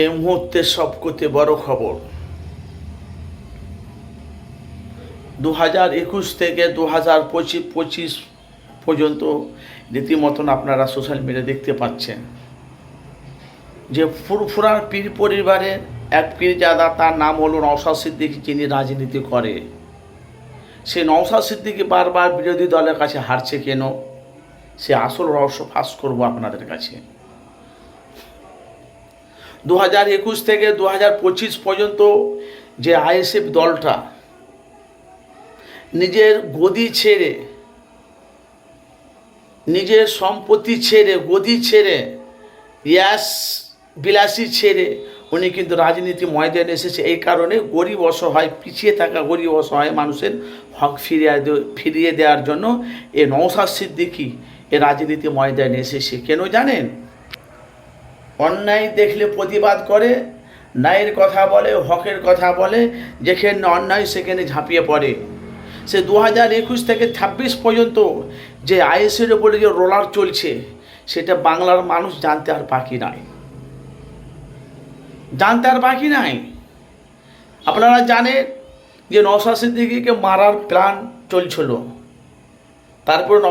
এই মুহূর্তে সবকতে বড় খবর। দু হাজার একুশ থেকে দু হাজার পঁচিশ পঁচিশ পর্যন্ত রীতিমতন আপনারা সোশ্যাল মিডিয়া দেখতে পাচ্ছেন। যে ফুরফুরার পীর পরিবারের এক পীরজাদা তার নাম হলো নওশাদ সিদ্দিকী, যিনি রাজনীতি করে। সে নওশাদ সিদ্দিকী বারবার বিরোধী দলের কাছে হারছে কেন? সে আসল রহস্য ফাঁস করব আপনাদের কাছে। দু হাজার একুশ থেকে দু হাজার পঁচিশ পর্যন্ত যে আইএসএফ দলটা নিজের গদি ছেড়ে, নিজের সম্পত্তি ছেড়ে, গদি ছেড়ে ইয়াস বিলাসী ছেড়ে উনি কিন্তু রাজনীতি ময়দানে এসেছে। এই কারণে গরিব অসহায়, পিছিয়ে থাকা গরিব অসহায় মানুষের হক ফিরিয়ে ফিরিয়ে দেওয়ার জন্য এ নৌসাদ সিদ্দিকি এ রাজনীতি ময়দানে এসেছে। কেন জানেন? অন্যায় দেখলে প্রতিবাদ করে, ন্যায়ের কথা বলে, হকের কথা বলে, যেখানে অন্যায় সেখানে ঝাঁপিয়ে পড়ে। সে দু হাজার একুশ থেকে ছাব্বিশ পর্যন্ত যে আইএসের ওপরে যে রোলার চলছে, সেটা বাংলার মানুষ জানতে আর বাকি নাই। জানতে আর বাকি নাই। আপনারা জানেন যে নওশাদ সিদ্দিকিকে মারার প্ল্যান চলছিল। তারপরে